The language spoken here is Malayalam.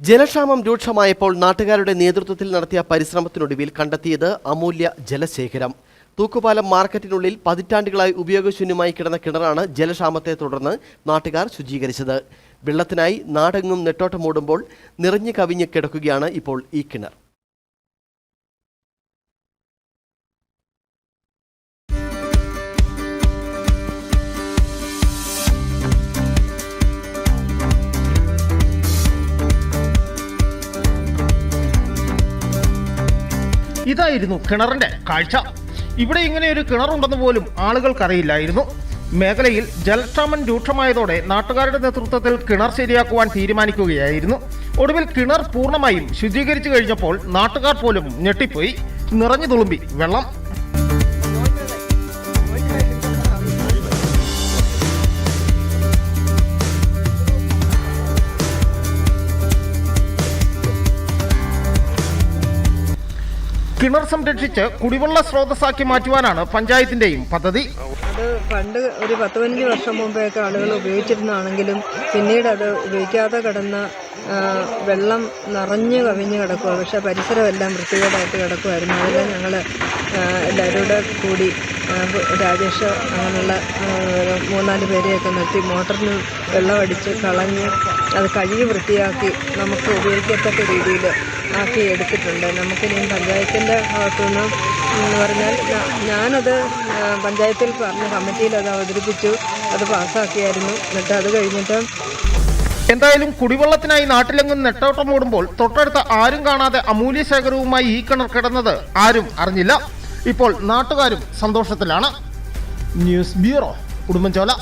ജലക്ഷാമം രൂക്ഷമായപ്പോൾ നാട്ടുകാരുടെ നേതൃത്വത്തിൽ നടത്തിയ പരിശ്രമത്തിനൊടുവിൽ കണ്ടെത്തിയത് അമൂല്യ ജലശേഖരം. തൂക്കുപാലം മാർക്കറ്റിനുള്ളിൽ പതിറ്റാണ്ടുകളായി ഉപയോഗശൂന്യമായി കിടന്ന കിണറാണ് ജലക്ഷാമത്തെ തുടർന്ന് നാട്ടുകാർ ശുചീകരിച്ചത്. വെള്ളത്തിനായി നാടെങ്ങും നെട്ടോട്ടമോടുമ്പോൾ നിറഞ്ഞു കവിഞ്ഞ് കിടക്കുകയാണ് ഇപ്പോൾ ഈ കിണർ. ഇതായിരുന്നു കിണറിന്റെ കാഴ്ച. ഇവിടെ ഇങ്ങനെ ഒരു കിണറുണ്ടെന്ന് പോലും ആളുകൾക്കറിയില്ലായിരുന്നു. മേഖലയിൽ ജലക്ഷാമം രൂക്ഷമായതോടെ നാട്ടുകാരുടെ നേതൃത്വത്തിൽ കിണർ ശരിയാക്കുവാൻ തീരുമാനിക്കുകയായിരുന്നു. ഒടുവിൽ കിണർ പൂർണമായും ശുചീകരിച്ചു കഴിഞ്ഞപ്പോൾ നാട്ടുകാർ പോലും ഞെട്ടിപ്പോയി. നിറഞ്ഞു തുളുമ്പി വെള്ളം. കിണർ സംരക്ഷിച്ച് കുടിവെള്ള സ്രോതസ്സാക്കി മാറ്റുവാനാണ് പഞ്ചായത്തിന്റെയും പദ്ധതി. അത് പണ്ട് ഒരു പത്ത് പതിനഞ്ച് വർഷം മുമ്പെയൊക്കെ ആളുകൾ ഉപയോഗിച്ചിരുന്നാണെങ്കിലും പിന്നീട് അത് ഉപയോഗിക്കാതെ കിടന്ന വെള്ളം നിറഞ്ഞു കവിഞ്ഞ് കിടക്കുക പക്ഷേ പരിസരമെല്ലാം വൃത്തികേടായിട്ട് കിടക്കുമായിരുന്നു അതെല്ലാം ഞങ്ങൾ എല്ലാവരും കൂടെ കൂടി രാജേഷ് അങ്ങനെയുള്ള മൂന്നാൽ പേരെയൊക്കെ നിർത്തി മോട്ടറിന് വെള്ളമടിച്ച് കളഞ്ഞ് അത് കഴുകി വൃത്തിയാക്കി നമുക്ക് ഉപയോഗിക്കത്തക്ക രീതിയിൽ ആക്കി എടുത്തിട്ടുണ്ട്. നമുക്കിനി പഞ്ചായത്തിന്റെ ഭാഗത്തുനിന്ന് എന്ന് പറഞ്ഞാൽ ഞാനത് പഞ്ചായത്തിൽ പറഞ്ഞ കമ്മിറ്റിയിൽ അത് അവതരിപ്പിച്ചു അത് പാസ്സാക്കിയായിരുന്നു. എന്നിട്ട് അത് കഴിഞ്ഞിട്ട് എന്തായാലും കുടിവെള്ളത്തിനായി നാട്ടിലെങ്ങും നെട്ടോട്ടം ഓടുമ്പോൾ തൊട്ടടുത്ത ആരും കാണാതെ അമൂല്യ ശേഖരവുമായി ഈ കിണർ കിടന്നത് ആരും അറിഞ്ഞില്ല. ഇപ്പോൾ നാട്ടുകാരും സന്തോഷത്തിലാണ്. News bureau Udumbanchola